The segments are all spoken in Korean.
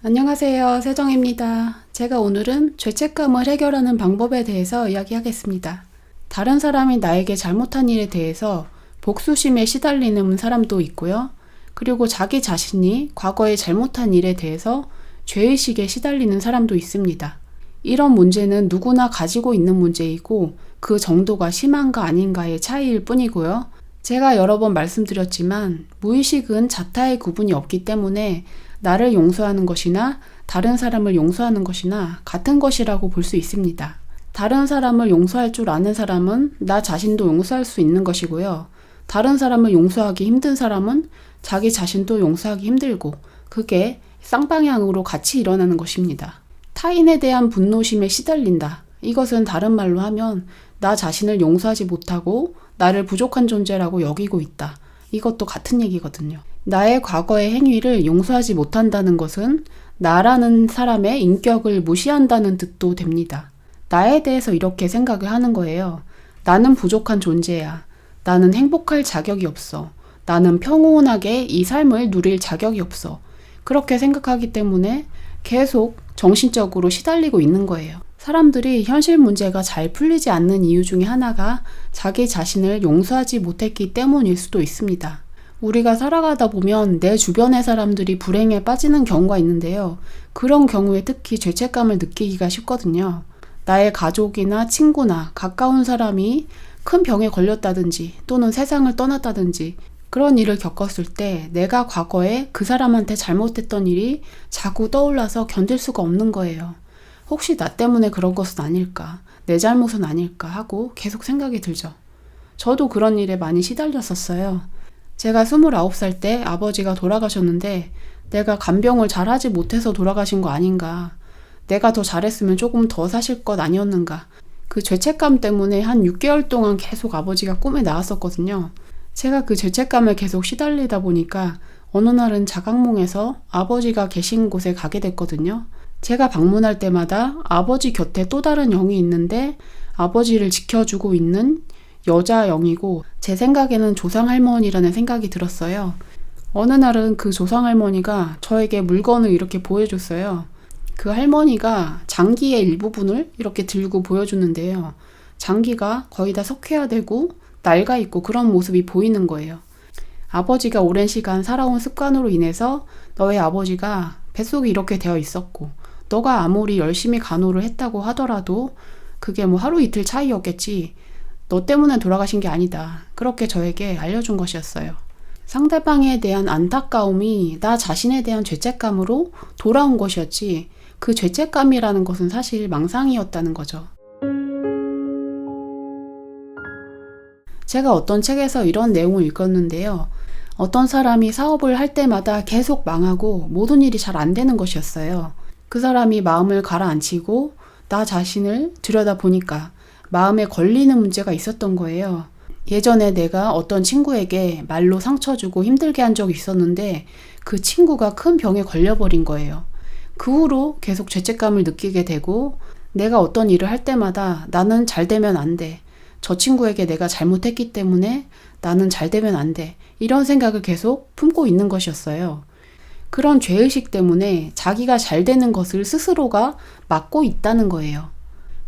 안녕하세요. 세정입니다. 제가 오늘은 죄책감을 해결하는 방법에 대해서 이야기하겠습니다. 다른 사람이 나에게 잘못한 일에 대해서 복수심에 시달리는 사람도 있고요. 그리고 자기 자신이 과거에 잘못한 일에 대해서 죄의식에 시달리는 사람도 있습니다. 이런 문제는 누구나 가지고 있는 문제이고 그 정도가 심한가 아닌가의 차이일 뿐이고요. 제가 여러 번 말씀드렸지만 무의식은 자타의 구분이 없기 때문에 나를 용서하는 것이나 다른 사람을 용서하는 것이나 같은 것이라고 볼 수 있습니다. 다른 사람을 용서할 줄 아는 사람은 나 자신도 용서할 수 있는 것이고요. 다른 사람을 용서하기 힘든 사람은 자기 자신도 용서하기 힘들고 그게 쌍방향으로 같이 일어나는 것입니다. 타인에 대한 분노심에 시달린다. 이것은 다른 말로 하면 나 자신을 용서하지 못하고 나를 부족한 존재라고 여기고 있다. 이것도 같은 얘기거든요. 나의 과거의 행위를 용서하지 못한다는 것은 나라는 사람의 인격을 무시한다는 뜻도 됩니다. 나에 대해서 이렇게 생각을 하는 거예요. 나는 부족한 존재야. 나는 행복할 자격이 없어. 나는 평온하게 이 삶을 누릴 자격이 없어. 그렇게 생각하기 때문에 계속 정신적으로 시달리고 있는 거예요. 사람들이 현실 문제가 잘 풀리지 않는 이유 중에 하나가 자기 자신을 용서하지 못했기 때문일 수도 있습니다. 우리가 살아가다 보면 내 주변의 사람들이 불행에 빠지는 경우가 있는데요. 그런 경우에 특히 죄책감을 느끼기가 쉽거든요. 나의 가족이나 친구나 가까운 사람이 큰 병에 걸렸다든지 또는 세상을 떠났다든지 그런 일을 겪었을 때 내가 과거에 그 사람한테 잘못했던 일이 자꾸 떠올라서 견딜 수가 없는 거예요. 혹시 나 때문에 그런 것은 아닐까, 내 잘못은 아닐까 하고 계속 생각이 들죠. 저도 그런 일에 많이 시달렸었어요. 제가 29살 때 아버지가 돌아가셨는데 내가 간병을 잘하지 못해서 돌아가신 거 아닌가. 내가 더 잘했으면 조금 더 사실 것 아니었는가. 그 죄책감 때문에 한 6개월 동안 계속 아버지가 꿈에 나왔었거든요. 제가 그 죄책감을 계속 시달리다 보니까 어느 날은 자각몽에서 아버지가 계신 곳에 가게 됐거든요. 제가 방문할 때마다 아버지 곁에 또 다른 영이 있는데 아버지를 지켜주고 있는 여자 영이고 제 생각에는 조상 할머니라는 생각이 들었어요. 어느 날은 그 조상 할머니가 저에게 물건을 이렇게 보여줬어요. 그 할머니가 장기의 일부분을 이렇게 들고 보여주는데요. 장기가 거의 다 석회화되고 낡아 있고 그런 모습이 보이는 거예요. 아버지가 오랜 시간 살아온 습관으로 인해서 너의 아버지가 뱃속에 이렇게 되어 있었고 너가 아무리 열심히 간호를 했다고 하더라도 그게 뭐 하루 이틀 차이였겠지. 너 때문에 돌아가신 게 아니다. 그렇게 저에게 알려준 것이었어요. 상대방에 대한 안타까움이 나 자신에 대한 죄책감으로 돌아온 것이었지. 그 죄책감이라는 것은 사실 망상이었다는 거죠. 제가 어떤 책에서 이런 내용을 읽었는데요. 어떤 사람이 사업을 할 때마다 계속 망하고 모든 일이 잘 안 되는 것이었어요. 그 사람이 마음을 가라앉히고 나 자신을 들여다보니까 마음에 걸리는 문제가 있었던 거예요. 예전에 내가 어떤 친구에게 말로 상처 주고 힘들게 한 적이 있었는데 그 친구가 큰 병에 걸려버린 거예요. 그 후로 계속 죄책감을 느끼게 되고 내가 어떤 일을 할 때마다 나는 잘 되면 안 돼. 저 친구에게 내가 잘못했기 때문에 나는 잘 되면 안 돼. 이런 생각을 계속 품고 있는 것이었어요. 그런 죄의식 때문에 자기가 잘 되는 것을 스스로가 막고 있다는 거예요.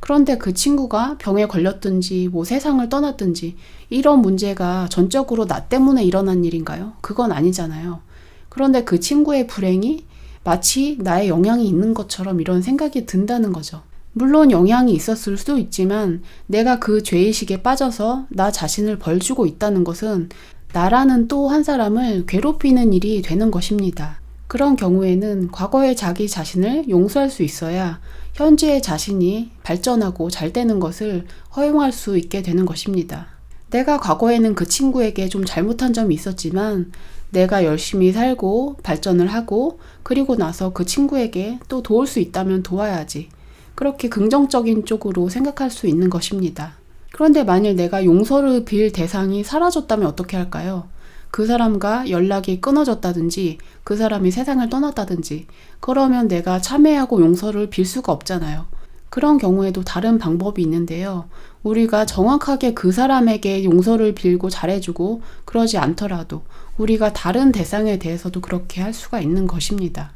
그런데 그 친구가 병에 걸렸든지 뭐 세상을 떠났든지 이런 문제가 전적으로 나 때문에 일어난 일인가요? 그건 아니잖아요. 그런데 그 친구의 불행이 마치 나의 영향이 있는 것처럼 이런 생각이 든다는 거죠. 물론 영향이 있었을 수도 있지만 내가 그 죄의식에 빠져서 나 자신을 벌주고 있다는 것은 나라는 또 한 사람을 괴롭히는 일이 되는 것입니다. 그런 경우에는 과거의 자기 자신을 용서할 수 있어야 현재의 자신이 발전하고 잘 되는 것을 허용할 수 있게 되는 것입니다. 내가 과거에는 그 친구에게 좀 잘못한 점이 있었지만 내가 열심히 살고 발전을 하고 그리고 나서 그 친구에게 또 도울 수 있다면 도와야지. 그렇게 긍정적인 쪽으로 생각할 수 있는 것입니다. 그런데 만일 내가 용서를 빌 대상이 사라졌다면 어떻게 할까요? 그 사람과 연락이 끊어졌다든지 그 사람이 세상을 떠났다든지 그러면 내가 참회하고 용서를 빌 수가 없잖아요. 그런 경우에도 다른 방법이 있는데요. 우리가 정확하게 그 사람에게 용서를 빌고 잘해주고 그러지 않더라도 우리가 다른 대상에 대해서도 그렇게 할 수가 있는 것입니다.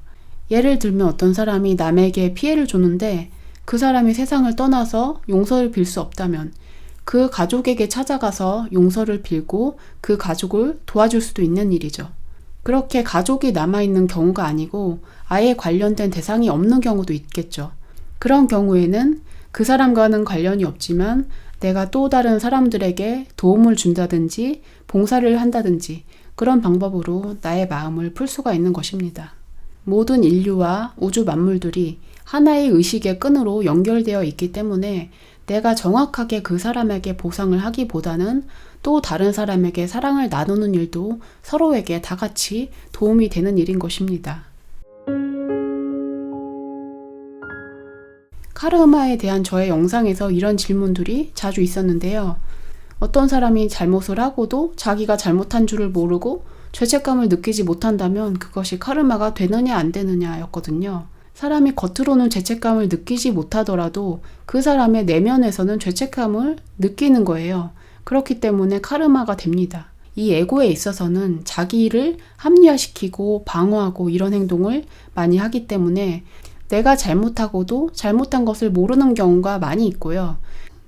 예를 들면 어떤 사람이 남에게 피해를 줬는데 그 사람이 세상을 떠나서 용서를 빌 수 없다면 그 가족에게 찾아가서 용서를 빌고 그 가족을 도와줄 수도 있는 일이죠. 그렇게 가족이 남아있는 경우가 아니고 아예 관련된 대상이 없는 경우도 있겠죠. 그런 경우에는 그 사람과는 관련이 없지만 내가 또 다른 사람들에게 도움을 준다든지 봉사를 한다든지 그런 방법으로 나의 마음을 풀 수가 있는 것입니다. 모든 인류와 우주 만물들이 하나의 의식의 끈으로 연결되어 있기 때문에 내가 정확하게 그 사람에게 보상을 하기보다는 또 다른 사람에게 사랑을 나누는 일도 서로에게 다 같이 도움이 되는 일인 것입니다. 카르마에 대한 저의 영상에서 이런 질문들이 자주 있었는데요. 어떤 사람이 잘못을 하고도 자기가 잘못한 줄을 모르고 죄책감을 느끼지 못한다면 그것이 카르마가 되느냐 안 되느냐였거든요. 사람이 겉으로는 죄책감을 느끼지 못하더라도 그 사람의 내면에서는 죄책감을 느끼는 거예요. 그렇기 때문에 카르마가 됩니다. 이 에고에 있어서는 자기를 합리화시키고 방어하고 이런 행동을 많이 하기 때문에 내가 잘못하고도 잘못한 것을 모르는 경우가 많이 있고요.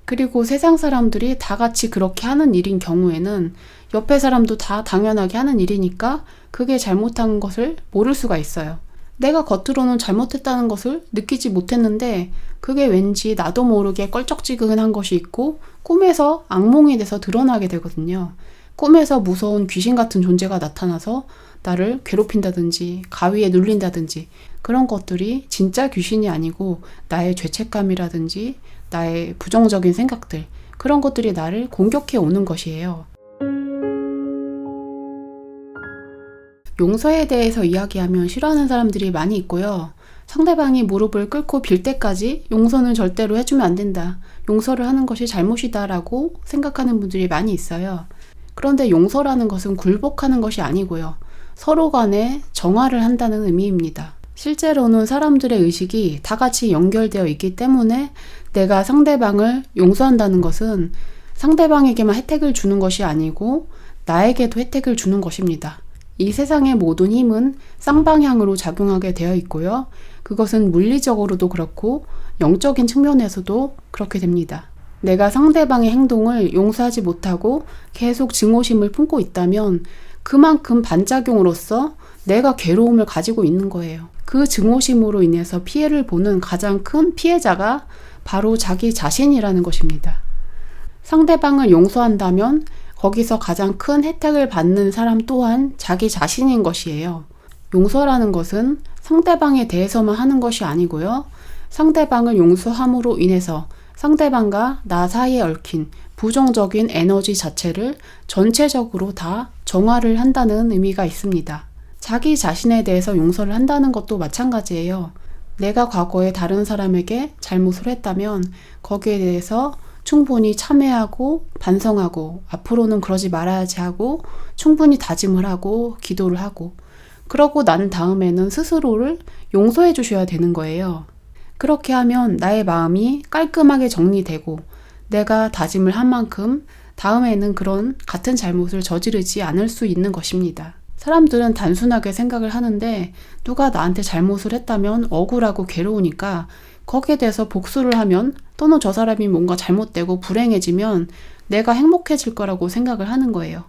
그리고 세상 사람들이 다 같이 그렇게 하는 일인 경우에는 옆에 사람도 다 당연하게 하는 일이니까 그게 잘못한 것을 모를 수가 있어요. 내가 겉으로는 잘못했다는 것을 느끼지 못했는데 그게 왠지 나도 모르게 껄쩍지근한 것이 있고 꿈에서 악몽이 돼서 드러나게 되거든요. 꿈에서 무서운 귀신 같은 존재가 나타나서 나를 괴롭힌다든지 가위에 눌린다든지 그런 것들이 진짜 귀신이 아니고 나의 죄책감이라든지 나의 부정적인 생각들 그런 것들이 나를 공격해 오는 것이에요. 용서에 대해서 이야기하면 싫어하는 사람들이 많이 있고요. 상대방이 무릎을 꿇고 빌 때까지 용서는 절대로 해주면 안 된다. 용서를 하는 것이 잘못이다라고 생각하는 분들이 많이 있어요. 그런데 용서라는 것은 굴복하는 것이 아니고요. 서로 간에 정화를 한다는 의미입니다. 실제로는 사람들의 의식이 다 같이 연결되어 있기 때문에 내가 상대방을 용서한다는 것은 상대방에게만 혜택을 주는 것이 아니고 나에게도 혜택을 주는 것입니다. 이 세상의 모든 힘은 쌍방향으로 작용하게 되어 있고요. 그것은 물리적으로도 그렇고 영적인 측면에서도 그렇게 됩니다. 내가 상대방의 행동을 용서하지 못하고 계속 증오심을 품고 있다면 그만큼 반작용으로서 내가 괴로움을 가지고 있는 거예요. 그 증오심으로 인해서 피해를 보는 가장 큰 피해자가 바로 자기 자신이라는 것입니다. 상대방을 용서한다면 거기서 가장 큰 혜택을 받는 사람 또한 자기 자신인 것이에요. 용서라는 것은 상대방에 대해서만 하는 것이 아니고요. 상대방을 용서함으로 인해서 상대방과 나 사이에 얽힌 부정적인 에너지 자체를 전체적으로 다 정화를 한다는 의미가 있습니다. 자기 자신에 대해서 용서를 한다는 것도 마찬가지예요. 내가 과거에 다른 사람에게 잘못을 했다면 거기에 대해서 충분히 참회하고 반성하고 앞으로는 그러지 말아야지 하고 충분히 다짐을 하고 기도를 하고 그러고 난 다음에는 스스로를 용서해 주셔야 되는 거예요. 그렇게 하면 나의 마음이 깔끔하게 정리되고 내가 다짐을 한 만큼 다음에는 그런 같은 잘못을 저지르지 않을 수 있는 것입니다. 사람들은 단순하게 생각을 하는데 누가 나한테 잘못을 했다면 억울하고 괴로우니까 거기에 대해서 복수를 하면 또는 저 사람이 뭔가 잘못되고 불행해지면 내가 행복해질 거라고 생각을 하는 거예요.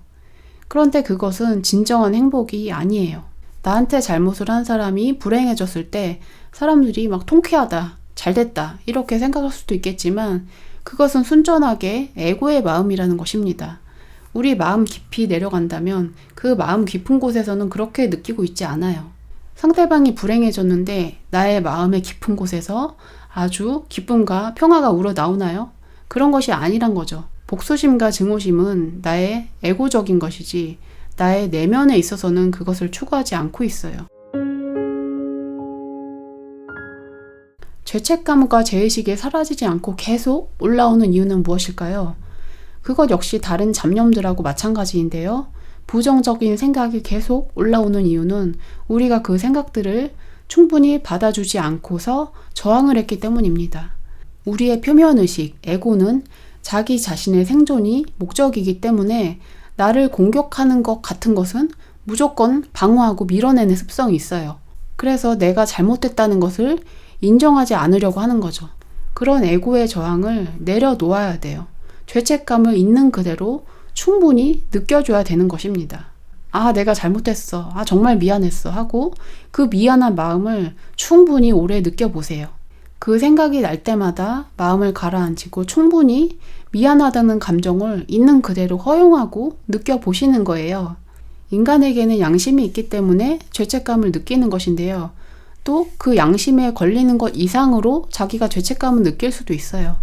그런데 그것은 진정한 행복이 아니에요. 나한테 잘못을 한 사람이 불행해졌을 때 사람들이 막 통쾌하다, 잘 됐다, 이렇게 생각할 수도 있겠지만 그것은 순전하게 에고의 마음이라는 것입니다. 우리 마음 깊이 내려간다면 그 마음 깊은 곳에서는 그렇게 느끼고 있지 않아요. 상대방이 불행해졌는데 나의 마음의 깊은 곳에서 아주 기쁨과 평화가 우러나오나요? 그런 것이 아니란 거죠. 복수심과 증오심은 나의 에고적인 것이지 나의 내면에 있어서는 그것을 추구하지 않고 있어요. 죄책감과 죄의식이 사라지지 않고 계속 올라오는 이유는 무엇일까요? 그것 역시 다른 잡념들하고 마찬가지인데요. 부정적인 생각이 계속 올라오는 이유는 우리가 그 생각들을 충분히 받아주지 않고서 저항을 했기 때문입니다. 우리의 표면의식, 에고는 자기 자신의 생존이 목적이기 때문에 나를 공격하는 것 같은 것은 무조건 방어하고 밀어내는 습성이 있어요. 그래서 내가 잘못됐다는 것을 인정하지 않으려고 하는 거죠. 그런 에고의 저항을 내려놓아야 돼요. 죄책감을 있는 그대로 충분히 느껴줘야 되는 것입니다. 아, 내가 잘못했어. 아, 정말 미안했어. 하고 그 미안한 마음을 충분히 오래 느껴보세요. 그 생각이 날 때마다 마음을 가라앉히고 충분히 미안하다는 감정을 있는 그대로 허용하고 느껴보시는 거예요. 인간에게는 양심이 있기 때문에 죄책감을 느끼는 것인데요. 또 그 양심에 걸리는 것 이상으로 자기가 죄책감을 느낄 수도 있어요.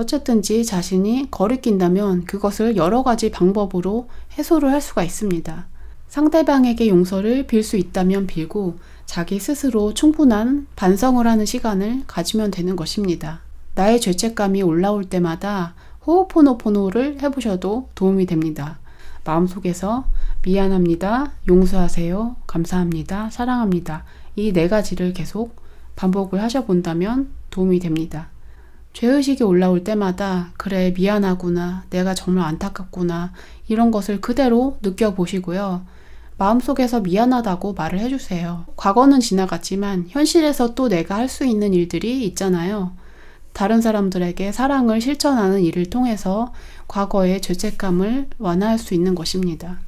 어쨌든지 자신이 거리낀다면 그것을 여러 가지 방법으로 해소를 할 수가 있습니다. 상대방에게 용서를 빌 수 있다면 빌고 자기 스스로 충분한 반성을 하는 시간을 가지면 되는 것입니다. 나의 죄책감이 올라올 때마다 호호포노포노를 해보셔도 도움이 됩니다. 마음속에서 미안합니다, 용서하세요, 감사합니다, 사랑합니다. 이 네 가지를 계속 반복을 하셔본다면 도움이 됩니다. 죄의식이 올라올 때마다 그래 미안하구나 내가 정말 안타깝구나 이런 것을 그대로 느껴보시고요. 마음속에서 미안하다고 말을 해주세요. 과거는 지나갔지만 현실에서 또 내가 할 수 있는 일들이 있잖아요. 다른 사람들에게 사랑을 실천하는 일을 통해서 과거의 죄책감을 완화할 수 있는 것입니다.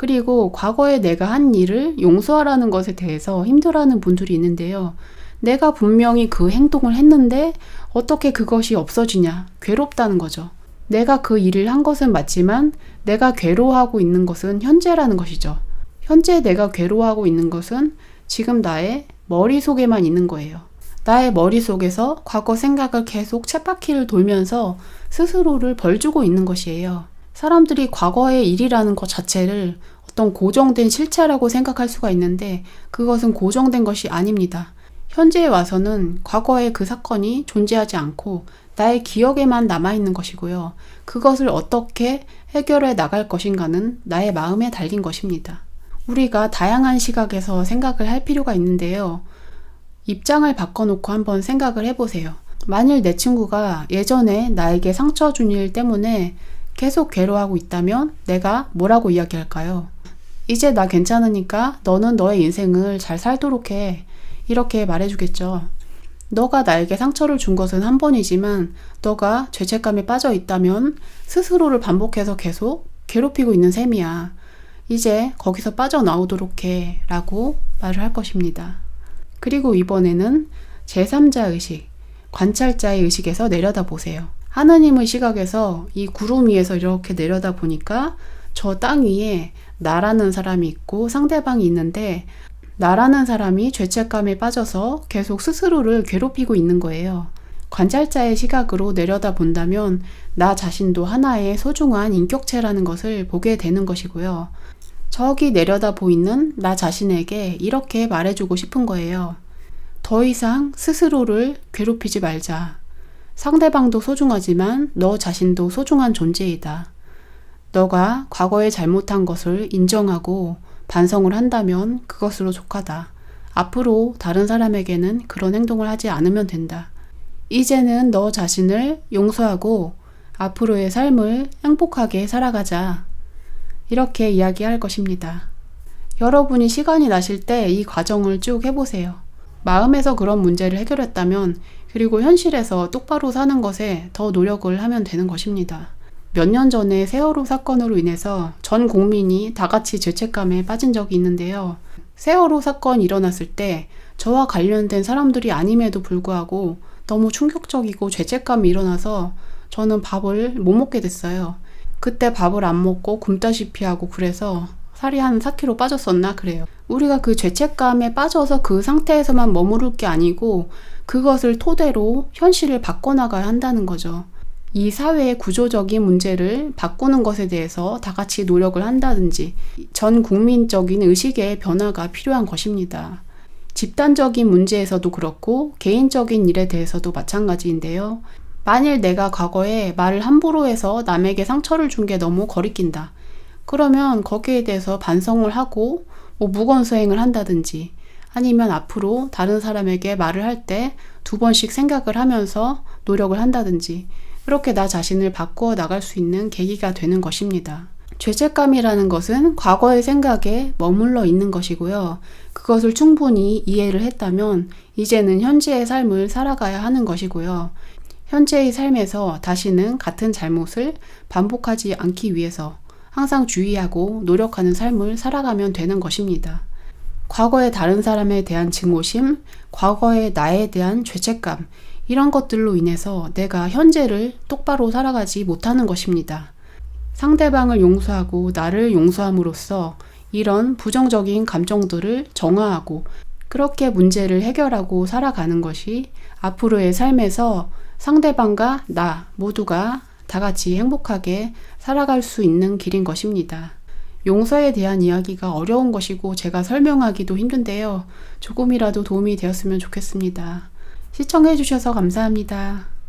그리고 과거에 내가 한 일을 용서하라는 것에 대해서 힘들어하는 분들이 있는데요. 내가 분명히 그 행동을 했는데 어떻게 그것이 없어지냐? 괴롭다는 거죠. 내가 그 일을 한 것은 맞지만 내가 괴로워하고 있는 것은 현재라는 것이죠. 현재 내가 괴로워하고 있는 것은 지금 나의 머릿속에만 있는 거예요. 나의 머릿속에서 과거 생각을 계속 쳇바퀴를 돌면서 스스로를 벌주고 있는 것이에요. 사람들이 과거의 일이라는 것 자체를 어떤 고정된 실체라고 생각할 수가 있는데 그것은 고정된 것이 아닙니다. 현재에 와서는 과거의 그 사건이 존재하지 않고 나의 기억에만 남아있는 것이고요. 그것을 어떻게 해결해 나갈 것인가는 나의 마음에 달린 것입니다. 우리가 다양한 시각에서 생각을 할 필요가 있는데요. 입장을 바꿔놓고 한번 생각을 해보세요. 만일 내 친구가 예전에 나에게 상처 준 일 때문에 계속 괴로워하고 있다면 내가 뭐라고 이야기할까요? 이제 나 괜찮으니까 너는 너의 인생을 잘 살도록 해. 이렇게 말해주겠죠. 너가 나에게 상처를 준 것은 한 번이지만 너가 죄책감에 빠져 있다면 스스로를 반복해서 계속 괴롭히고 있는 셈이야. 이제 거기서 빠져나오도록 해. 라고 말을 할 것입니다. 그리고 이번에는 제3자 의식, 관찰자의 의식에서 내려다 보세요. 하나님의 시각에서 이 구름 위에서 이렇게 내려다 보니까 저 땅 위에 나라는 사람이 있고 상대방이 있는데 나라는 사람이 죄책감에 빠져서 계속 스스로를 괴롭히고 있는 거예요. 관찰자의 시각으로 내려다 본다면 나 자신도 하나의 소중한 인격체라는 것을 보게 되는 것이고요. 저기 내려다 보이는 나 자신에게 이렇게 말해주고 싶은 거예요. 더 이상 스스로를 괴롭히지 말자. 상대방도 소중하지만 너 자신도 소중한 존재이다. 너가 과거에 잘못한 것을 인정하고 반성을 한다면 그것으로 족하다. 앞으로 다른 사람에게는 그런 행동을 하지 않으면 된다. 이제는 너 자신을 용서하고 앞으로의 삶을 행복하게 살아가자. 이렇게 이야기할 것입니다. 여러분이 시간이 나실 때 이 과정을 쭉 해보세요. 마음에서 그런 문제를 해결했다면 그리고 현실에서 똑바로 사는 것에 더 노력을 하면 되는 것입니다. 몇 년 전에 세월호 사건으로 인해서 전 국민이 다 같이 죄책감에 빠진 적이 있는데요. 세월호 사건이 일어났을 때 저와 관련된 사람들이 아님에도 불구하고 너무 충격적이고 죄책감이 일어나서 저는 밥을 못 먹게 됐어요. 그때 밥을 안 먹고 굶다시피 하고 그래서 살이 한 4kg 빠졌었나 그래요. 우리가 그 죄책감에 빠져서 그 상태에서만 머무를 게 아니고 그것을 토대로 현실을 바꿔나가야 한다는 거죠. 이 사회의 구조적인 문제를 바꾸는 것에 대해서 다 같이 노력을 한다든지 전 국민적인 의식의 변화가 필요한 것입니다. 집단적인 문제에서도 그렇고 개인적인 일에 대해서도 마찬가지인데요. 만일 내가 과거에 말을 함부로 해서 남에게 상처를 준 게 너무 거리낀다. 그러면 거기에 대해서 반성을 하고 뭐 무건 수행을 한다든지 아니면 앞으로 다른 사람에게 말을 할 때 두 번씩 생각을 하면서 노력을 한다든지 그렇게 나 자신을 바꾸어 나갈 수 있는 계기가 되는 것입니다. 죄책감이라는 것은 과거의 생각에 머물러 있는 것이고요. 그것을 충분히 이해를 했다면 이제는 현재의 삶을 살아가야 하는 것이고요. 현재의 삶에서 다시는 같은 잘못을 반복하지 않기 위해서 항상 주의하고 노력하는 삶을 살아가면 되는 것입니다. 과거의 다른 사람에 대한 증오심, 과거의 나에 대한 죄책감, 이런 것들로 인해서 내가 현재를 똑바로 살아가지 못하는 것입니다. 상대방을 용서하고 나를 용서함으로써 이런 부정적인 감정들을 정화하고 그렇게 문제를 해결하고 살아가는 것이 앞으로의 삶에서 상대방과 나 모두가 다 같이 행복하게 살아갈 수 있는 길인 것입니다. 용서에 대한 이야기가 어려운 것이고 제가 설명하기도 힘든데요. 조금이라도 도움이 되었으면 좋겠습니다. 시청해주셔서 감사합니다.